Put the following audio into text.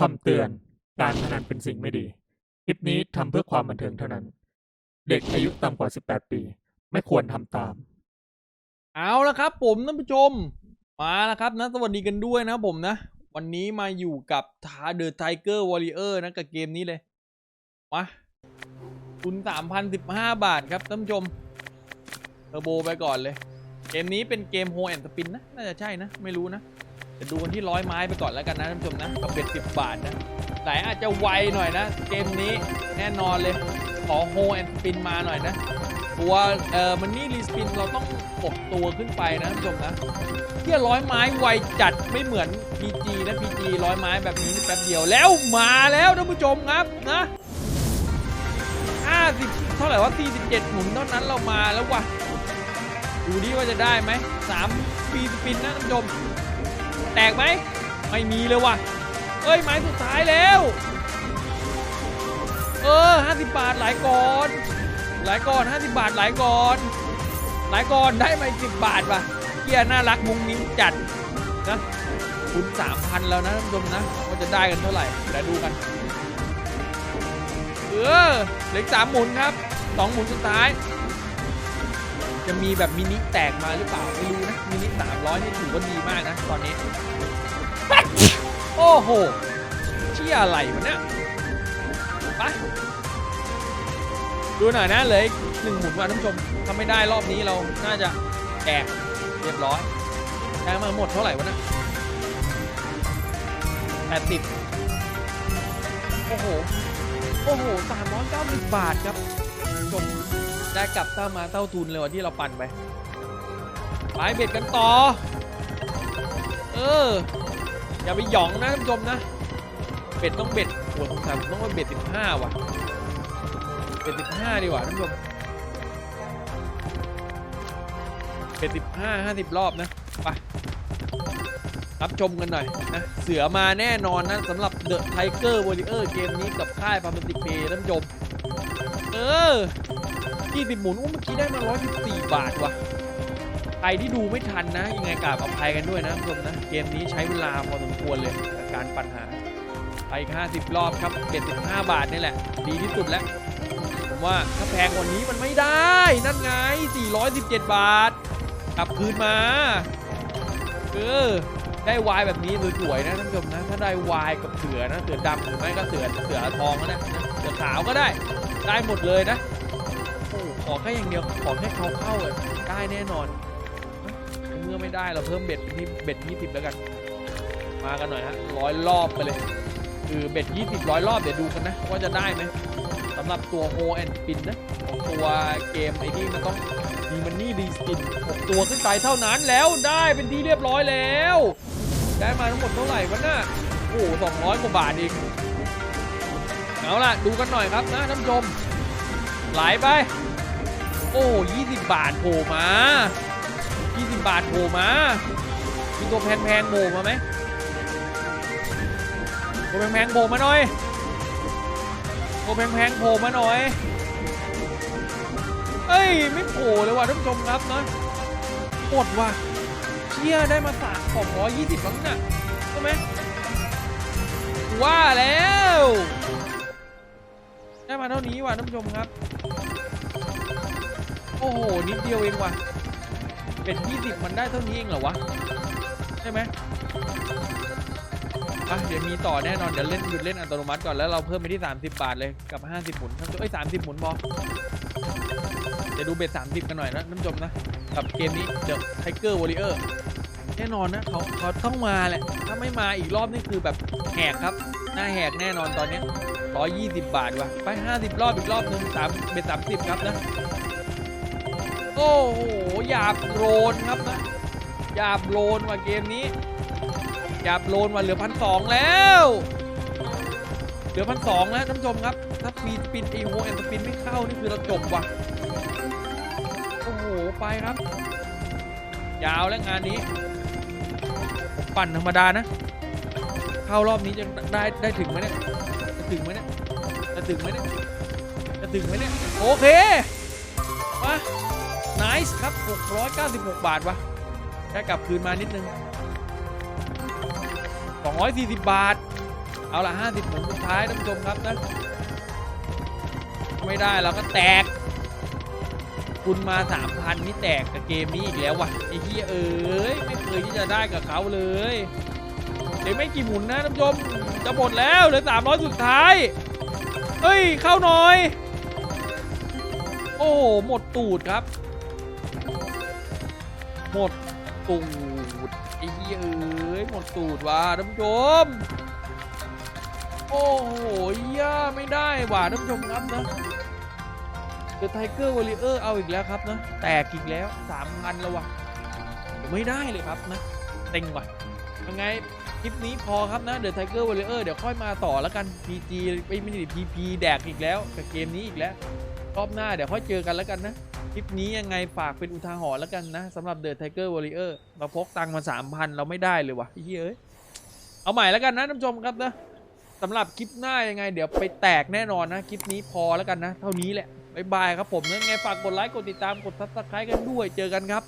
คำเตือน การพนันเป็นสิ่งไม่ดี คลิปนี้ทำเพื่อความบันเทิงเท่านั้น เด็กอายุต่ำกว่า 18 ปี ไม่ควรทำตาม เอาละครับ ผมท่านผู้ชม มาแล้วครับนะสวัสดีกันด้วยนะผมนะ วันนี้มาอยู่กับทาเดอร์ไทเกอร์วอริเออร์นะกับเกมนี้เลย มาทุน3,015 บาทครับท่านผู้ชมเทอร์โบไปก่อนเลย เกมนี้เป็นเกมโฮแอนด์สปินนะ น่าจะใช่นะ ไม่รู้นะ จะดูกันที่ร้อยไม้ไปก่อนแล้วกันนะท่านผู้ชมนะเบ็ด10บบาทนะแต่อาจจะไวหน่อยนะ เกมนี้แน่นอนเลย ขอโฮแอนด์ปินมาหน่อยนะตัวเอ่อมันนี่รีสปินเราต้องกดตัวขึ้นไปนะท่านผู้ชมนะเที่ยร้อยไม้ไวจัดไม่เหมือน PG นะ PG ร้อยไม้แบบนี้แป๊บเดียวแล้วมาแล้วท่านผู้ชมครับนะ50เท่าไหร่ว่า47หมุนเท่านั้นเรามาแล้ววะดูดิว่าจะได้ไหม3ปีสปินนะท่านผู้ชม แตกไหมไม่มีเลยว่ะเอ้ยไม้สุดท้ายแล้ว เออ50 บาทหลายก่อน หลายก่อน 50 บาทหลายก่อน หลายก่อนได้มา10บาทว่ะเกียน่ารักมุ้งมิ้งจัดนะคุณ3,000แล้วนะท่านผู้ชมนะว่าจะได้กันเท่าไหร่เดี๋ยวดูกันเออเหลืออกสามหมุนครับสองหมุนสุดท้าย จะมีแบบมินิแตกมาหรือเปล่าไม่รู้นะมินิ300นี่ถือว่าดีมากนะ ตอนนี้ โอ้โหเชี่ยอะไรวะเนี่ยไปดูหน่อยนะเลยหนึ่งหมุนว่ะท่านผู้ชมถ้าไม่ได้รอบนี้เราน่าจะแตกเรียบร้อยได้มาหมดเท่าไหร่วะนะแปดสิบโอ้โห โอ้โหสามร้อยเก้าสิบบาทครับท่านผู้ชม ได้กลับเท่ามาเท่าทุนเลยว่ะที่เราปั่นไปไปเบ็ดกันต่อ เออ อย่าไปหยองนะท่านผู้ชมนะ เบ็ดต้องเบ็ดโอ้โหสงสัยผมต้องไปเบ็ดสิบห้าว่ะเป็นสิบห้าดีกว่าท่านผู้ชมเป็นสิบห้าห้าสิบรอบนะไปรับชมกันหน่อยนะ เสือมาแน่นอนนะสำหรับ The Tiger Warrior เกมนี้กับค่ายพา m มติเพย์ท่านผู้ชม เออ 20หมุนอู้เมื่อกี้ได้มา 114 บาทว่ะใครที่ดูไม่ทันนะยังไงกราบอภัยกันด้วยนะท่านผู้ชมนะ เกมนี้ใช้เวลาพอสมควรเลยการปัญหา ไปอีก50 รอบครับ75บาทนี่แหละ ดีที่สุดแล้ว ผมว่าถ้าแพงกว่านี้มันไม่ได้ นั่นไง 417 บาท กลับคืนมา เออได้วายแบบนี้สวยๆนะท่านผู้ชมนะถ้าได้วายกับเสือนะเสือดำหรือไม่ก็เสือเสือทองก็ได้นะเสือขาวก็ได้ ได้หมดเลยนะ ขอแค่อย่างเดียวขอแค่เขาเข้าได้แน่นอนเมื่อไม่ได้เราเพิ่มเบ็ดที่เบ็ด20แล้วกัน มากันหน่อยฮะร้อยรอบไปเลยคือเบ็ด20ร้อยรอบเดี๋ยวดูกันนะว่าจะได้ไหมสำหรับตัวโฮแอนด์ปินนะของตัวเกมไอ้ที่มันต้องมีมันนี่ดีสปิน6ตัวขึ้นไปเท่านั้นแล้วได้เป็นที่เรียบร้อยแล้ว ได้มาทั้งหมดเท่าไหร่วะน่ะโอ้สองร้อยกว่าบาทเองเอาล่ะ ดูกันหน่อยครับนะท่านผู้ชมไหลไป อ้ยี่สิบบาทโผล่มายี่สิบบาทโผล่มา มีตัวแพงๆโผล่มาไหมตัวแพงๆโผล่มาหน่อยตัวแพงๆโผล่มาหน่อย เอ้ย ไม่โผล่เลยว่ะท่านผู้ชมครับเนาะหมดว่ะเชี่ยได้มาสามสองร้อยยี่สิบมั้งน่ะใช่ไหมว่าแล้ว ได้มาเท่านี้ว่ะท่านผู้ชมครับ โอ้โห นิดเดียวเองว่ะ เป็นยี่สิบมันได้เท่านี้เองเหรอวะ ใช่ไหมอะเดี๋ยวมีต่อแน่นอน เดี๋ยวเล่นหยุดเล่นอัตโนมัติก่อนแล้วเราเพิ่มไปที่ 30 บาทเลยกับ 50 หมุนทั้งตัวเอ้ย30 หมุนพอเดี๋ยวดูเบ็ด30 กันหน่อยนะท่านผู้ชมนะ กับเกมนี้ The Tiger Warrior แน่นอนนะเขาเขาต้องมาแหละ ถ้าไม่มาอีกรอบนี่คือแบบแหกครับ หน้าแหกแน่นอนตอนนี้ย120บาทว่ะ ไป50รอบอีกรอบหนึ่งสามเบ็ด30ครับนะ โอ้โหหยาบโรนครับนะหยาบโรนว่ะเกมนี้หยาบโลนมาเหลือพันสองแล้ว เหลือพันสองแล้วท่านผู้ชมครับ ถ้าปีสปินไอโฮแอนด์ปินไม่เข้านี่คือเราจบว่ะโอ้โหไปครับ ยาวแล้วงานนี้ ปั่นธรรมดานะ เข้ารอบนี้จะได้ได้ถึงไหมเนี่ยจะถึงไหมเนี่ยจะถึงไหมเนี่ยจะถึงไหมเนี่ยโอเคมา nice ครับ 696 บาทวะได้กลับคืนมานิดนึง 240 บาท เอาละ50หมุนสุดท้ายท่านผู้ชมครับนะ ไม่ได้เราก็แตก คุณมา 3,000 นี่แตกกับเกมนี้อีกแล้ววะไอ้เหี้ยเอ้ยไม่เคยที่จะได้กับเขาเลยเดี๋ยวไม่กี่หมุนนะท่านผู้ชมจะหมดแล้วเหลือ300 สุดท้าย เฮ้ย เข้าหน่อย โอ้โหหมดตูดครับ หมดตูดไอ้เหี้ยเอ้ยหมดตูดว่ะท่านผู้ชม โอ้โหเหี้ยไม่ได้ว่ะท่านผู้ชมครับนะเดอะไทเกอร์วอริเออร์เอาอีกแล้วครับนะแตกอีกแล้วสามพันแล้ววะไม่ได้เลยครับนะเต็งว่ะยังไงคลิปนี้พอครับนะเดอะไทเกอร์วอริเออร์เดี๋ยวค่อยมาต่อแล้วกัน PG ไม่ไม่ใช่ PP แดกอีกแล้วกับเกมนี้อีกแล้วรอบหน้าเดี๋ยวค่อยเจอกันแล้วกันนะ ลิปนี้ยังไงฝากเป็นอุทาหรณ์แล้วกันนะสำหรับเดอะไทเกอร์วอริเออร์เราพกตังค์มาสามพันเราไม่ได้เลยวะเฮ้ยเอ้ยเอาใหม่แล้วกันนะท่านผู้ชมครับนะสำหรับคลิปหน้ายังไง เดี๋ยวไปแตกแน่นอนนะคลิปนี้พอแล้วกันนะ เท่านี้แหละบ๊ายบายครับผมยังไงฝากกดไลค์กดติดตามกดซับสไครต์กันด้วยเจอกันครับ